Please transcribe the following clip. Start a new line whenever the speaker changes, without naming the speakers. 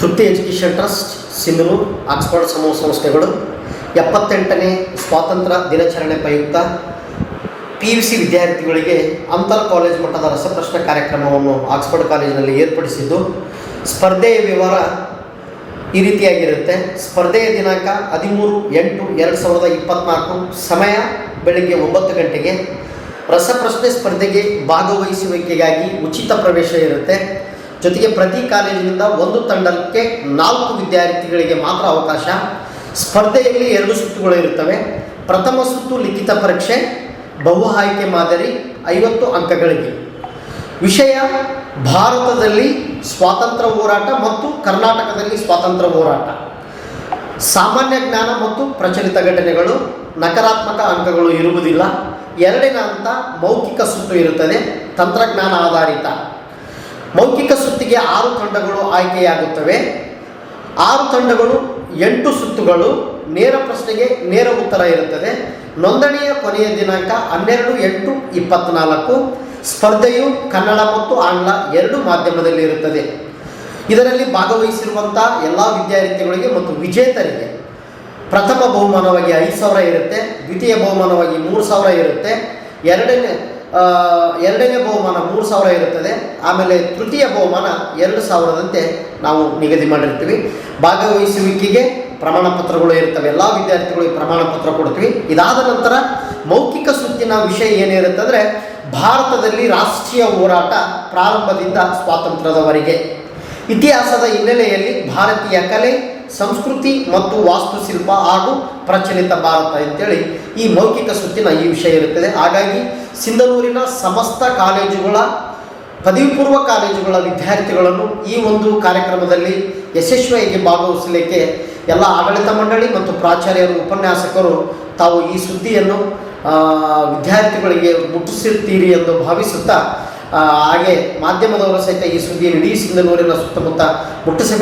ತೃಪ್ತಿ education trust Sindhanur Oxford ಸಮೂಹ ಸಂಸ್ಥೆಗಳು. ಎಪ್ಪತ್ತೆಂಟನೇ ಸ್ವಾತಂತ್ರ್ಯ ದಿನಾಚರಣೆ ಪ್ರಯುಕ್ತ ಪಿ ಯು ಸಿ ವಿದ್ಯಾರ್ಥಿಗಳಿಗೆ ಅಂತರ್ ಕಾಲೇಜ್ ಮಟ್ಟದ ರಸಪ್ರಶ್ನೆ ಕಾರ್ಯಕ್ರಮವನ್ನು ಆಕ್ಸ್ಫರ್ಡ್ ಕಾಲೇಜಿನಲ್ಲಿ ಏರ್ಪಡಿಸಿದ್ದು, ಸ್ಪರ್ಧೆಯ ವಿವರ ಈ ರೀತಿಯಾಗಿರುತ್ತೆ. ಸ್ಪರ್ಧೆಯ ದಿನಾಂಕ ಹದಿಮೂರು, ಎಂಟು, ಎರಡು ಸಾವಿರದ ಇಪ್ಪತ್ತ್ನಾಲ್ಕು ಸಮಯ ಬೆಳಗ್ಗೆ ಒಂಬತ್ತು ಗಂಟೆಗೆ. ರಸಪ್ರಶ್ನೆ ಸ್ಪರ್ಧೆಗೆ ಭಾಗವಹಿಸುವಿಕೆಗಾಗಿ ಉಚಿತ ಪ್ರವೇಶ ಇರುತ್ತೆ. ಜೊತೆಗೆ ಪ್ರತಿ ಕಾಲೇಜಿನಿಂದ ಒಂದು ತಂಡಕ್ಕೆ ನಾಲ್ಕು ವಿದ್ಯಾರ್ಥಿಗಳಿಗೆ ಮಾತ್ರ ಅವಕಾಶ. ಸ್ಪರ್ಧೆಯಲ್ಲಿ ಎರಡು ಸುತ್ತುಗಳು ಇರುತ್ತವೆ. ಪ್ರಥಮ ಸುತ್ತು ಲಿಖಿತ ಪರೀಕ್ಷೆ, ಬಹು ಆಯ್ಕೆ ಮಾದರಿ, ಐವತ್ತು ಅಂಕಗಳಿಗೆ. ವಿಷಯ, ಭಾರತದಲ್ಲಿ ಸ್ವಾತಂತ್ರ್ಯ ಹೋರಾಟ ಮತ್ತು ಕರ್ನಾಟಕದಲ್ಲಿ ಸ್ವಾತಂತ್ರ್ಯ ಹೋರಾಟ. ಸಾಮಾನ್ಯ ಜ್ಞಾನ ಮತ್ತು ಪ್ರಚಲಿತ ಘಟನೆಗಳು, ನಕಾರಾತ್ಮಕ ಅಂಕಗಳು ಇರುವುದಿಲ್ಲ. ಎರಡನೇ ಹಂತ ಮೌಖಿಕ ಸುತ್ತು ಇರುತ್ತದೆ. ತಂತ್ರಜ್ಞಾನ ಆಧಾರಿತ. ಮೌಖಿಕ ಸುತ್ತಿಗೆ ಆರು ತಂಡಗಳು ಆಯ್ಕೆಯಾಗುತ್ತವೆ. ಆರು ತಂಡಗಳು, ಎಂಟು ಸುತ್ತುಗಳು, ನೇರ ಪ್ರಶ್ನೆಗೆ ನೇರ ಉತ್ತರ ಇರುತ್ತದೆ. ನೋಂದಣಿಯ ಕೊನೆಯ ದಿನಾಂಕ ಹನ್ನೆರಡು, ಎಂಟು, ಇಪ್ಪತ್ನಾಲ್ಕು. ಸ್ಪರ್ಧೆಯು ಕನ್ನಡ ಮತ್ತು ಆಂಗ್ಲ ಎರಡು ಮಾಧ್ಯಮದಲ್ಲಿ ಇರುತ್ತದೆ. ಇದರಲ್ಲಿ ಭಾಗವಹಿಸಿರುವಂಥ ಎಲ್ಲ ವಿದ್ಯಾರ್ಥಿಗಳಿಗೆ ಮತ್ತು ವಿಜೇತರಿಗೆ ಪ್ರಥಮ ಬಹುಮಾನವಾಗಿ ಐದು ಸಾವಿರ ಇರುತ್ತೆ. ದ್ವಿತೀಯ ಬಹುಮಾನವಾಗಿ ಮೂರು ಸಾವಿರ ಇರುತ್ತೆ. ಎರಡನೇ ಎರಡನೇ ಬಹುಮಾನ ಮೂರು ಸಾವಿರ ಇರುತ್ತದೆ. ಆಮೇಲೆ ತೃತೀಯ ಬಹುಮಾನ ಎರಡು ಸಾವಿರದಂತೆ ನಾವು ನಿಗದಿ ಮಾಡಿರ್ತೀವಿ. ಭಾಗವಹಿಸುವಿಕೆಗೆ ಪ್ರಮಾಣ ಪತ್ರಗಳು ಇರ್ತವೆ. ಎಲ್ಲ ವಿದ್ಯಾರ್ಥಿಗಳಿಗೆ ಪ್ರಮಾಣ ಪತ್ರ ಕೊಡ್ತೀವಿ. ಇದಾದ ನಂತರ ಮೌಖಿಕ ಸುತ್ತಿನ ವಿಷಯ ಏನಿರುತ್ತೆ ಅಂದರೆ ಭಾರತದಲ್ಲಿ ರಾಷ್ಟ್ರೀಯ ಹೋರಾಟ ಪ್ರಾರಂಭದಿಂದ ಸ್ವಾತಂತ್ರ್ಯದವರೆಗೆ. ಇತಿಹಾಸದ ಹಿನ್ನೆಲೆಯಲ್ಲಿ ಭಾರತೀಯ ಕಲೆ ಸಂಸ್ಕೃತಿ ಮತ್ತು ವಾಸ್ತುಶಿಲ್ಪ ಹಾಗೂ ಪ್ರಚಲಿತ ಭಾರತ ಅಂತೇಳಿ ಈ ಮೌಖಿಕ ಸುತ್ತಿನ ಈ ವಿಷಯ ಇರುತ್ತದೆ. ಹಾಗಾಗಿ ಸಿಂಧನೂರಿನ ಸಮಸ್ತ ಕಾಲೇಜುಗಳ ಪದವಿ ಪೂರ್ವ ಕಾಲೇಜುಗಳ ವಿದ್ಯಾರ್ಥಿಗಳನ್ನು ಈ ಒಂದು ಕಾರ್ಯಕ್ರಮದಲ್ಲಿ ಯಶಸ್ವಿಯಾಗಿ ಭಾಗವಹಿಸಲಿಕ್ಕೆ ಎಲ್ಲ ಆಡಳಿತ ಮಂಡಳಿ ಮತ್ತು ಪ್ರಾಚಾರ್ಯರು ಉಪನ್ಯಾಸಕರು ತಾವು ಈ ಸುದ್ದಿಯನ್ನು ವಿದ್ಯಾರ್ಥಿಗಳಿಗೆ ಮುಟ್ಟಿಸುತ್ತೀರಿ ಎಂದು ಭಾವಿಸುತ್ತಾ ಹಾಗೆ ಮಾಧ್ಯಮದವರು ಸಹಿತ ಈ ಸುದ್ದಿಯನ್ನು ಇಡೀ ಸಿಂಧನೂರಿನ ಸುತ್ತಮುತ್ತ ಮುಟ್ಟಿಸಬೇಕು.